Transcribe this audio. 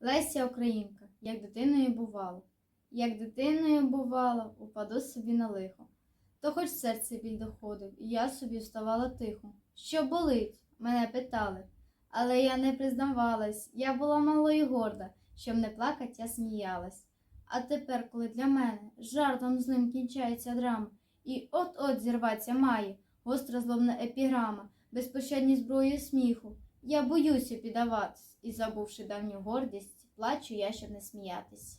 Леся Українка, як дитиною бувало, як дитиною бувало, упаду собі на лихо. То хоч серце біль доходив, і я собі вставала тихо. Що болить? мене питали. Але я не признавалась, я була малою і горда, щоб не плакать, я сміялась. А тепер, коли для мене жартом з ним кінчається драма, і от-от зірваться має гостра злобна епіграма, безпощадні зброї сміху. Я боюся піддаватись, і, забувши давню гордість, плачу я, щоб не сміятись.